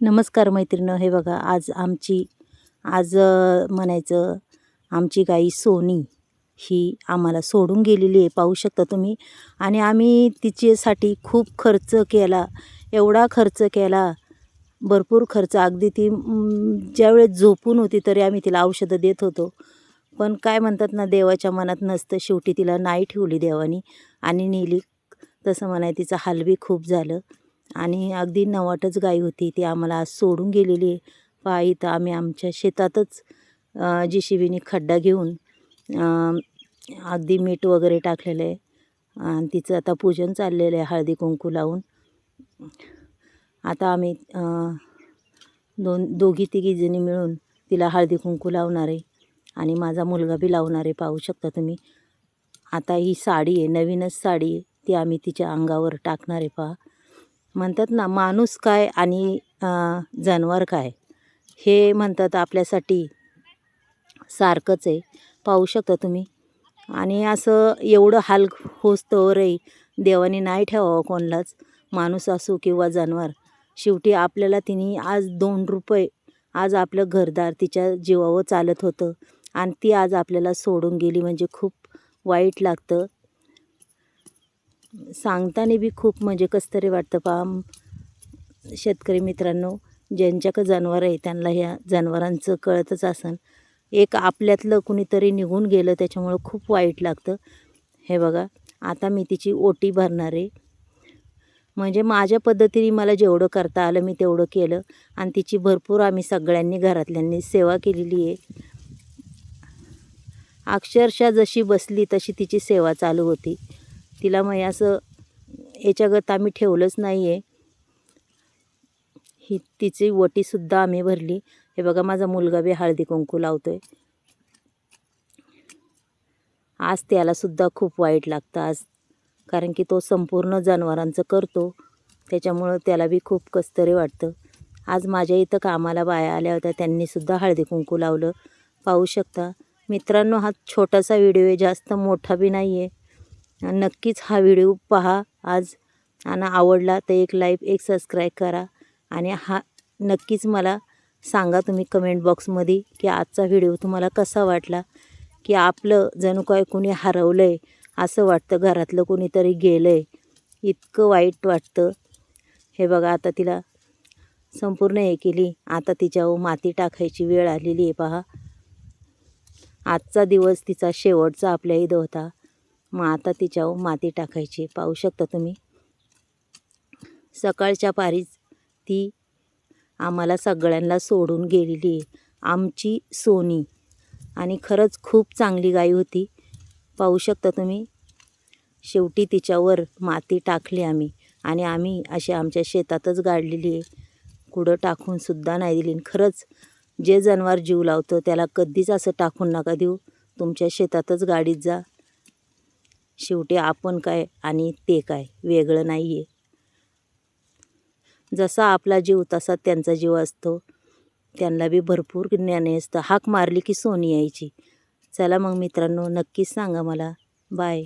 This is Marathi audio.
नमस्कार मैत्रिणं हे बघा आज आमची आज म्हणायचं आमची गाई सोनी ही आम्हाला सोडून गेलेली आहे पाहू शकता तुम्ही. आणि आम्ही तिच्यासाठी खूप खर्च केला एवढा खर्च केला भरपूर खर्च. अगदी ती ज्यावेळेस झोपून होती तरी आम्ही तिला औषधं देत होतो. पण काय म्हणतात ना देवाच्या मनात नसतं. शेवटी तिला नाही ठेवली देवानी. आणि नेली तसं म्हणाय तिचं हालबी खूप झालं. आणि अगदी नवाटच गाय होती ती आम्हाला आज सोडून गेलेली आहे. तर आम्ही आमच्या शेतातच जी शिबीने खड्डा घेऊन अगदी मीठ वगैरे टाकलेलं आहे. आणि तिचं आता पूजन चाललेलं आहे हळदी कुंकू लावून. आता आम्ही दोन दोघी तिघीजणी मिळून तिला हळदी कुंकू लावणार आहे. आणि माझा मुलगा बी लावणार आहे पाहू शकता तुम्ही. आता ही साडी आहे नवीनच साडी आहे. ती आम्ही तिच्या अंगावर टाकणार आहे पहा. म्हणतात ना माणूस काय आणि जनावर काय? हे म्हणतात आपल्यासाठी सारखंच आहे. पाहू शकता तुम्ही? आणि असं एवढं हाल होस्तवरही देवाने नाही ठेवावं कोणालाच माणूस असो किंवा जनावर. शेवटी आपल्याला तिने आज दोन रुपये आज आपलं घरदार तिच्या जीवावर चालत होतं आणि ती आज आपल्याला सोडून गेली म्हणजे खूप वाईट लागतं. सांगताना बी खूप म्हणजे कसं तरी वाटतं. पहा शेतकरी मित्रांनो ज्यांच्याकडं जनावर आहे त्यांना ह्या जनावरांचं कळतच असन. एक आपल्यातलं कुणीतरी निघून गेलं त्याच्यामुळं खूप वाईट लागतं. हे बघा आता मी तिची ओटी भरणार आहे. म्हणजे माझ्या पद्धतीने मला जेवढं करता आलं मी तेवढं केलं. आणि तिची भरपूर आम्ही सगळ्यांनी घरातल्यांनी सेवा केलेली आहे. अक्षरशः जशी बसली तशी तिची सेवा चालू होती. तिला मग असं याच्यागत आम्ही ठेवलंच नाही आहे ही तिची वटीसुद्धा आम्ही भरली. हे बघा माझा मुलगा बी हळदी कुंकू आहे आज त्यालासुद्धा खूप वाईट लागतं आज कारण की तो संपूर्ण जनावरांचं करतो. त्याच्यामुळं त्याला बी खूप कसतरी वाटतं. आज माझ्या इथं कामाला बाया आल्या होत्या त्यांनीसुद्धा हळदी कुंकू लावलं. पाहू शकता. मित्रांनो हा छोटासा व्हिडिओ आहे जास्त मोठा बी नाही आहे नक्कीच हा व्हिडिओ पहा आज. आणि आवडला तर एक लाईक एक सबस्क्राईब करा. आणि हा नक्कीच मला सांगा तुम्ही कमेंट बॉक्समध्ये की आजचा व्हिडिओ तुम्हाला कसा वाटला? की आपलं जणू काय कोणी हरवलं आहे असं वाटतं घरातलं कोणीतरी गेलं आहे इतकं वाईट वाटतं. हे बघा आता तिला संपूर्ण हे केली. आता तिच्यावर माती टाकायची वेळ आलेली आहे पहा. आजचा दिवस तिचा शेवटचा आपल्या इथं होता. मग आता तिच्यावर माती टाकायची. पाहू शकता तुम्ही. सकाळच्या पारीच ती आम्हाला सगळ्यांना सोडून गेलेली आहे. आमची सोनी. आणि खरंच खूप चांगली गाई होती. पाहू शकता तुम्ही. शेवटी तिच्यावर माती टाकली आम्ही. आणि आम्ही अशी आमच्या शेतातच गाडलेली आहे. कुठं टाकूनसुद्धा नाही दिली. आणि खरंच जे जनावर जीव लावतं त्याला कधीच असं टाकून नका देऊ. तुमच्या शेतातच गाडीत जा. शेवटी आपण काय आणि ते काय? वेगळं नाही आहे जसा आपला जीव तसा त्यांचा जीव असतो. त्यांना बी भरपूर ज्ञान असतं. हाक मारली की सोनी यायची. चला मग मित्रांनो नक्कीच सांगा मला. बाय